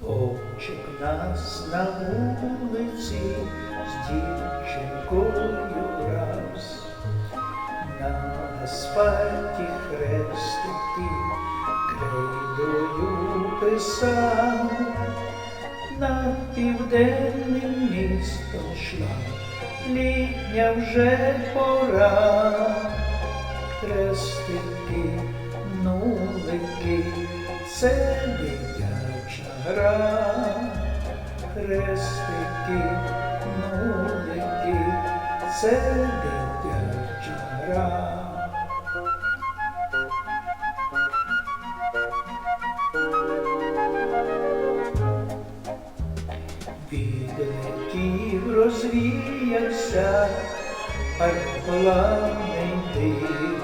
Хлопчик нас на вулиці з дівчинкою раз. На асфальті хрестики крейдою писав, над південним містом шла, літня вже пора, хрестики, нулики, це дитяча гра, хрестики, нулики, це дитяча гра. Відлетів, розвіявся, парплавний дим,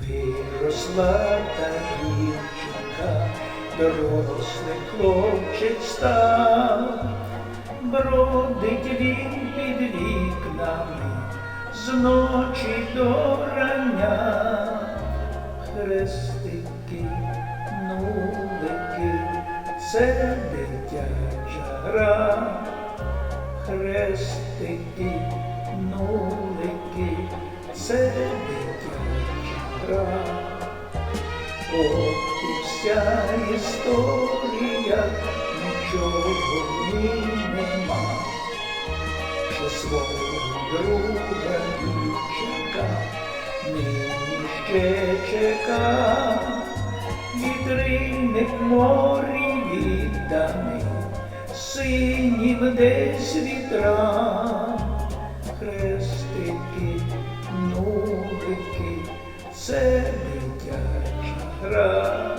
виросла та дівчинка, дорослий хлопчик став, бродить він під вікнами, зночі до рання, хрестики, нулики, це гра, хрестики, нулики, це дитяча гра. От і вся історія, нічого в ній нема, що свого друга дівчинка нині ще чека, вітриник морі відданий, синім десь вітра, хрестики, нубики, це дитяча гра.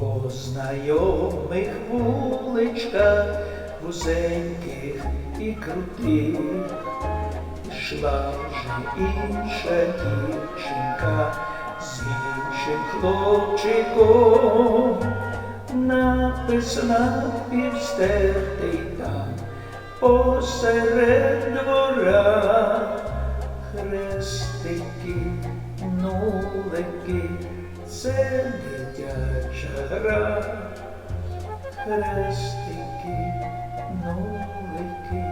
По знайомих вуличках, вузеньких і крутих, йшла вже інша дівчинка з іншим хлопчиком, напис напівстертий там посеред двора, хрестики, нулики, це дитяча гра, хрестики, нулики, це дитяча гра.